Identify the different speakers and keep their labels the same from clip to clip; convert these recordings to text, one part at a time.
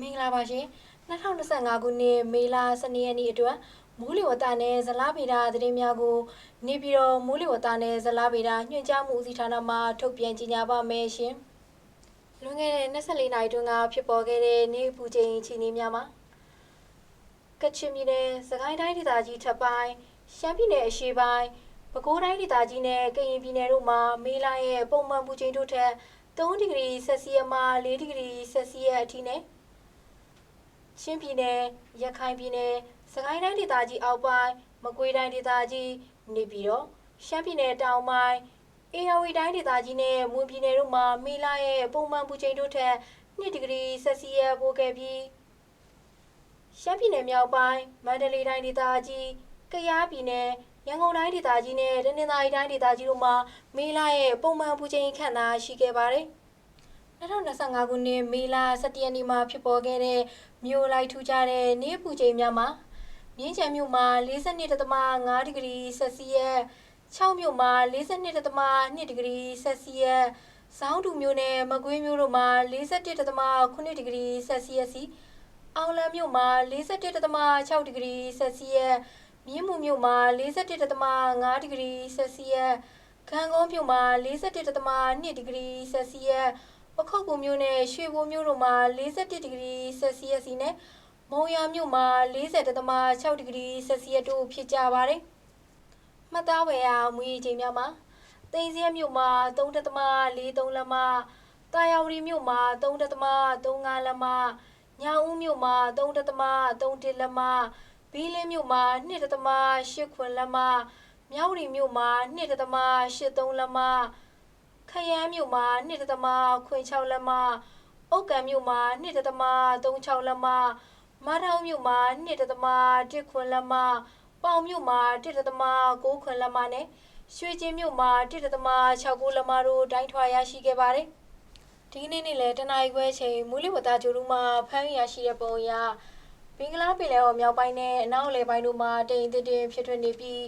Speaker 1: မင်္ဂလာပါရှင်2025ခုနှစ်မေလ12ရက်နေ့အတွက်မိုးလေဝသနဲ့ဇလားဗေဒသတင်းများကို နေပြည်တော်မိုးလေဝသနဲ့ဇလားဗေဒညွှန်ကြားမှုဦးစီးဌာနမှထုတ်ပြန်ကြေညာပါမယ်ရှင်လွန်ခဲ့တဲ့24နာရီတွင်းကဖြစ်ပေါ်ခဲ့တဲ့နေပူချိန်အခြေအနေများမှာကချင်ပြည်နယ်စကိုင်းတိုင်းဒေသကြီးထပ်ပိုင်းရှမ်းပြည်နယ်အရှေ့ပိုင်းပဲခူးတိုင်းဒေသကြီးနဲ့ကရင်ပြည်နယ်တို့မှာမေလရဲ့ပုံမှန်ပူချိန်တို့ထက်3ဒီဂရီဆက်စီယပ်မှ4ဒီဂရီဆက်စီယပ်အထိနဲ့ ချင်းပြည်နယ်ရခိုင်ပြည်နယ်စကိုင်းတိုင်းဒေသကြီးအောက်ပိုင်းမကွေးတိုင်းဒေသကြီးနေပြည်တော်ရှမ်းပြည်နယ်တောင်ပိုင်းအေရဝတီတိုင်းဒေသကြီးနဲ့မွန်ပြည်နယ်တို့မှာမေလရဲ့ပုံမှန်ပူချိန်တို့ထက်2ဒီဂရီဆက်စီယပ်ပိုခဲ့ပြီးရှမ်းပြည်နယ်မြောက်ပိုင်းမန္တလေးတိုင်းဒေသကြီးကယားပြည်နယ်ရန်ကုန်တိုင်းဒေသကြီးနဲ့တနင်္သာရီတိုင်းဒေသကြီးတို့မှာမေလရဲ့ပုံမှန်ပူချိန်ခန့်သာရှိခဲ့ပါတယ် 2025ခုနှစ်မေလ17ရက်နေ့မှာဖြစ်ပေါ်ခဲ့တဲ့မြို့လိုက်ထူကြတဲ့နေ့ပူချိန်များမှာမြင်းချံမြို့မှာ42.5ဒီဂရီဆက်စီယပ်6မြို့မှာ42.2ဒီဂရီဆက်စီယပ်စောင်းတူမြို့နယ်မကွေးမြို့တို့မှာ41.8ဒီဂရီဆက်စီယပ်စီအောင်လံမြို့မှာ41.6ဒီဂရီဆက်စီယပ်မြင်းမူမြို့မှာ41.5ဒီဂရီဆက်စီယပ်ခံကုန်းမြို့မှာ41.2ဒီဂရီဆက်စီယပ် ပခုတ်ကူမြို့နယ်ရွှေဘိုမြို့တို့မှာ41ဒီဂရီဆက်စီယပ်စီနဲ့မုံရမြို့မှာ40.6ဒီဂရီဆက်စီယပ်တို့ဖြစ်ကြပါတယ်။မှတ်သားဝယ်အားမူရည်ချိန်များမှာတိန်စရဲမြို့မှာ3.43လက်မတာယာဝတီမြို့မှာ3.35လက်မညောင်ဦးမြို့မှာ3.31လက်မဘီလင်းမြို့မှာ2.8ခွန်လက်မမြောက်ရီမြို့မှာ2.83လက်မ ခရမ်းမြို့မှာ2.6ခွင်6လက်မအုတ်ကံမြို့မှာ2.36လက်မမထောင်မြို့မှာ2.1ခွင်လက်မပေါင်မြို့မှာ1.9ခွင်လက်မနဲ့ရွှေကျင်းမြို့မှာ1.69လက်မတို့တိုင်းထွာရရှိခဲ့ပါတယ်ဒီကနေ့နေ့လည်းတနအီခွဲချိန်မူလဝတ္တကျိုးတို့မှာဖမ်းရရှိတဲ့ပုံအရဘင်္ဂလားပင်လယ်ော်မြောက်ပိုင်းနဲ့အနောက်အလယ်ပိုင်းတို့မှာတိမ်တစ်တင်ဖြစ်ထွန်းနေပြီး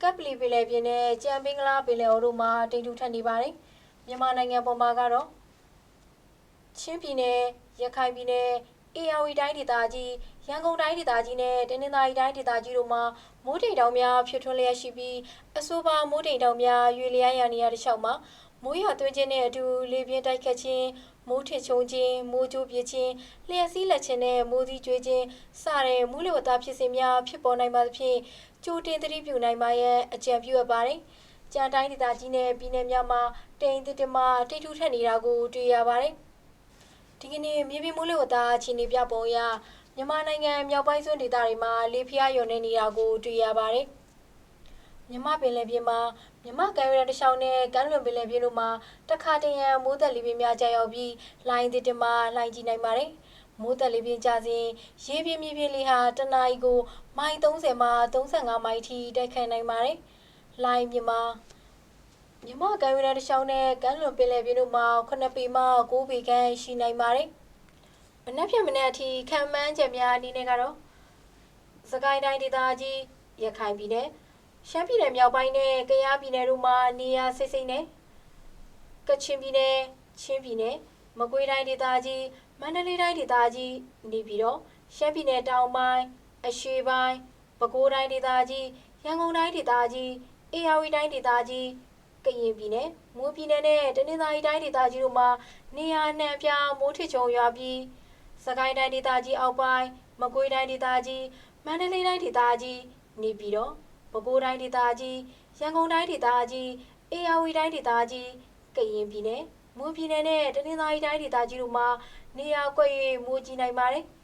Speaker 1: ကပ်ပလီပင်လယ်ပြင်နဲ့ကြံဘင်္ဂလားပင်လယ်ော်တို့မှာတိမ်ထူထပ်နေပါတယ် မြန်မာနိုင်ငံပေါ်မှာကတော့ချင်းပြည်နယ်ရခိုင်ပြည်နယ်အေရဝတီတိုင်းဒေသကြီးရန်ကုန်တိုင်းဒေသကြီးနဲ့တနင်္သာရီတိုင်းဒေသကြီးတို့မှာမိုးတိမ်တောင်များဖြစ်ထွန်းလျက်ရှိပြီးအဆိုပါမိုးတိမ်တောင်များရွေလျားရနေရတဲ့လျှောက်မှာမိုးရွာသွန်းခြင်းနဲ့အတူလေပြင်းတိုက်ခတ်ခြင်းမိုးထစ်ချုံခြင်းမိုးကြိုးပြခြင်းလျှက်စီးလက်ခြင်းနဲ့မိုးသီးကျွေးခြင်းစတဲ့မူလဝတ္တဖြစ်စဉ်များဖြစ်ပေါ်နိုင်ပါသဖြင့်ကြိုတင်သတိပြုနိုင်ပါရဲ့အကြံပြုအပ်ပါတယ်။ကြံတိုင်းဒေသကြီးနဲ့ပြည်내များမှာ တိမ်တစ်တမတိတ်ထူထက်နေတာကိုတွေ့ရပါတယ်။ဒီကနေ့မြေပြင်မိုးလေဝသအခြေအနေပြပုံအရမြန်မာနိုင်ငံမြောက်ပိုင်းစွန်းဒေသတွေမှာလေဖျားရွံနေနေတာကိုတွေ့ရပါတယ်။မြမပင်လယ်ပြင်မှာမြမကမ်းရိုးတန်းတစ်လျှောက်နဲ့ကမ်းလွန်ပင်လယ်ပြင်တို့မှာတခါတရံမိုးသက်လေပြင်းများကြာရောက်ပြီးလိုင်းတစ်တမလှိုင်းကြီးနိုင်ပါတယ်။မိုးသက်လေပြင်းကြစဉ်ရေပြင်းမြေပြင်းလေးဟာတနအီကိုမိုင်30မှ35မိုင်ထိတိုက်ခတ်နိုင်ပါတယ်။လိုင်းမြမှာ မြမကမ်းရိုးတန်းတစ်လျှောက်နဲ့ကမ်းလွန်ပင်လယ်ပြင်တို့မှာ9ပေမှ9ပေခန့်ရှိနိုင်ပါတယ်။မနက်ဖြန်မနက်အထိခံမှန်းချက်များအနေနဲ့ကတော့စကိုင်းတိုင်းဒေသကြီးရခိုင်ပြည်နယ်ရှမ်းပြည်နယ်မြောက်ပိုင်းနဲ့ကယားပြည်နယ်တို့မှာနေရာစိတ်စိတ်နဲ့ကချင်ပြည်နယ်ချင်းပြည်နယ်မကွေးတိုင်းဒေသကြီးမန္တလေးတိုင်းဒေသကြီးနေပြည်တော်ရှမ်းပြည်နယ်တောင်ပိုင်းအရှေ့ပိုင်းပဲခူးတိုင်းဒေသကြီးရန်ကုန်တိုင်းဒေသကြီးအေရဝတီတိုင်းဒေသကြီး ကရင်ပြည်နယ်မွန်ပြည်နယ်နဲ့တနင်္သာရီတိုင်းဒေသကြီးတို့မှာနေရာနှံပြမိုးထစ်ချုံရွာပြီးစကိုင်းတိုင်းဒေသကြီးအောက်ပိုင်းမကွေးတိုင်းဒေသကြီးမန္တလေးတိုင်းဒေသကြီးနေပြည်တော်ပဲခူးတိုင်းဒေသကြီးရန်ကုန်တိုင်းဒေသကြီးအေရဝတီတိုင်းဒေသကြီးကရင်ပြည်နယ်မွန်ပြည်နယ်နဲ့တနင်္သာရီတိုင်းဒေသကြီးတို့မှာနေရာကွက်၍မိုးကြီးနိုင်ပါတယ်။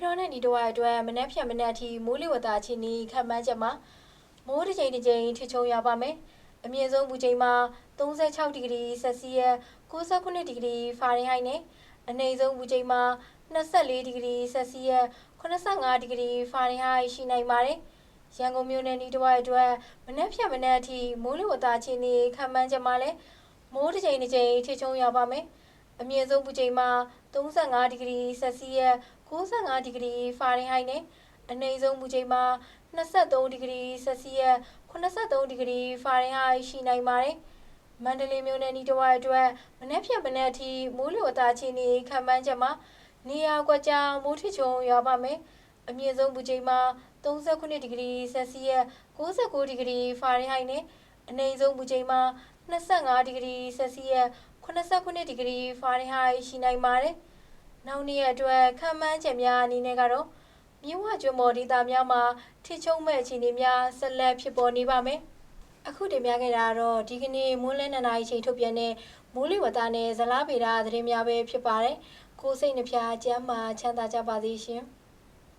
Speaker 1: ပြည်တော်နဲ့ဒီတော့အတွက်မနေ့ဖြန်မနေ့အထိမိုးလေဝသအခြေအနေခန့်မှန်းချက်မှာမိုးတစ်ချိန်တစ်ချိန်ထချုံရပါမယ်။အမြင့်ဆုံးပူချိန်မှာ36ဒီဂရီဆက်စီယပ်69ဒီဂရီဖာရင်ဟိုက်နဲ့အနည်းဆုံးပူချိန်မှာ24ဒီဂရီဆက်စီယပ်85ဒီဂရီဖာရင်ဟိုက်ရှိနိုင်ပါတယ်။ရန်ကုန်မြို့နယ်ဒီတော့အတွက်မနေ့ဖြန်မနေ့အထိမိုးလေဝသအခြေအနေခန့်မှန်းချက်မှာလည်းမိုးတစ်ချိန်တစ်ချိန်ထချုံရပါမယ်။အမြင့်ဆုံးပူချိန်မှာ35ဒီဂရီဆက်စီယပ် 65ဒီဂရီဖာရင်ဟိုက်နဲ့အနည်းဆုံးပူချိန်မှာ23ဒီဂရီဆက်စီယပ်83ဒီဂရီဖာရင်ဟိုက်ရှိနိုင်ပါတယ်။မန္တလေးမြို့နယ်ဤတစ်ဝိုက်အတွက်မနေ့ဖြန်မနေ့အထိမိုးလေဝသအခြေအနေခန့်မှန်းချက်မှာနေရာကွက်ကြားမိုးထချုံရွာပါမယ်။အမြင့်ဆုံးပူချိန်မှာ39ဒီဂရီဆက်စီယပ်69ဒီဂရီဖာရင်ဟိုက်နဲ့အနည်းဆုံးပူချိန်မှာ25ဒီဂရီဆက်စီယပ်89ဒီဂရီဖာရင်ဟိုက်ရှိနိုင်ပါတယ်။ နောက်နေ့ရက်အတွက်ခံမှန်းချက်များအနေနဲ့ကတော့မြင်းဝကျွန်းပေါ်ဒေသများမှာထိချုံမဲ့အခြေအနေများဆက်လက်ဖြစ်ပေါ်နေပါမယ်။အခုတင်ပြခဲ့တာကတော့ဒီကနေ့မိုးလဲနှစ်နာရီချိန်ထုတ်ပြန်တဲ့မိုးလေဝသနဲ့ဇလားဗေဒသတင်းများပဲဖြစ်ပါတယ်။ကိုယ်စိတ်နှပြချမ်းမာချမ်းသာကြပါစေရှင်။